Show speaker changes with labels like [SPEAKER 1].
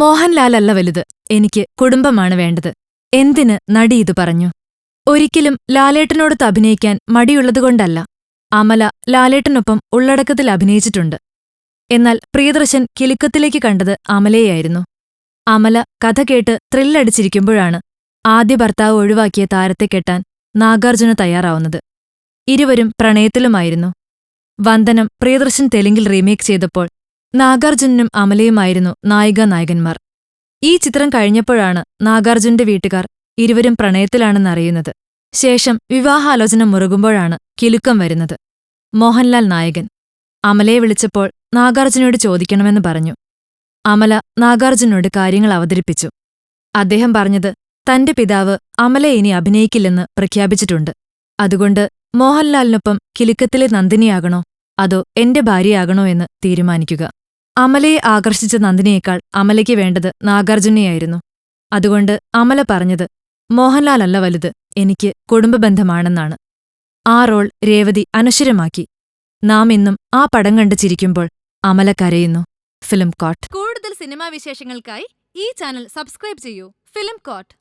[SPEAKER 1] മോഹൻലാലല്ല വലുത്. എനിക്ക് കുടുംബമാണ് വേണ്ടത്. എന്തിന് നടി ഇത് പറഞ്ഞു? ഒരിക്കലും ലാലേട്ടനോടൊത്ത് അഭിനയിക്കാൻ മടിയുള്ളതുകൊണ്ടല്ല. അമല ലാലേട്ടനൊപ്പം ഉള്ളടക്കത്തിൽ അഭിനയിച്ചിട്ടുണ്ട്. എന്നാൽ പ്രിയദർശൻ കിലുക്കത്തിലേക്ക് കണ്ടത് അമലയായിരുന്നു അമല കഥ കേട്ട് ത്രില്ലടിച്ചിരിക്കുമ്പോഴാണ് ആദ്യ ഭർത്താവ് ഒഴിവാക്കിയ താരത്തെ കെട്ടാൻ നാഗാർജുന തയ്യാറാവുന്നത്. ഇരുവരും പ്രണയത്തിലുമായിരുന്നു. വന്ദനം പ്രിയദർശൻ തെലുങ്കിൽ റീമേക്ക് ചെയ്തപ്പോൾ നാഗാർജുനും അമലയുമായിരുന്നു നായികാനായകന്മാർ ഈ ചിത്രം കഴിഞ്ഞപ്പോഴാണ് നാഗാർജുന്റെ വീട്ടുകാർ ഇരുവരും പ്രണയത്തിലാണെന്ന് അറിയുന്നത്. ശേഷം വിവാഹാലോചന മുറുകുമ്പോഴാണ് കിലുക്കം വരുന്നത്. മോഹൻലാൽ നായകൻ. അമലയെ വിളിച്ചപ്പോൾ നാഗാർജുനോട് ചോദിക്കണമെന്ന് പറഞ്ഞു. അമല നാഗാർജുനോട് കാര്യങ്ങൾ അവതരിപ്പിച്ചു. അദ്ദേഹം പറഞ്ഞത് തന്റെ പിതാവ് അമല ഇനി അഭിനയിക്കില്ലെന്ന് പ്രഖ്യാപിച്ചിട്ടുണ്ട്. അതുകൊണ്ട് മോഹൻലാലിനൊപ്പം കിലുക്കത്തിലെ നന്ദിനിയാകണോ? അതോ എന്റെ ഭാര്യയാകണോ എന്ന് തീരുമാനിക്കുക. അമലയെ ആകർഷിച്ച നന്ദിനിയേക്കാൾ അമലയ്ക്ക് വേണ്ടത് നാഗാർജുനയായിരുന്നു. അതുകൊണ്ട് അമല പറഞ്ഞത് മോഹൻലാൽ അല്ല വലുത് എനിക്ക് കുടുംബബന്ധമാണെന്നാണ്. ആ റോൾ രേവതി അനശ്വരമാക്കി. നാം ഇന്നും ആ പടം കണ്ട് ചിരിക്കുമ്പോൾ അമല കരയുന്നു. Film coat. കൂടുതൽ സിനിമാ വിശേഷങ്ങൾക്കായി ഈ ചാനൽ സബ്സ്ക്രൈബ് ചെയ്യൂ. Film coat.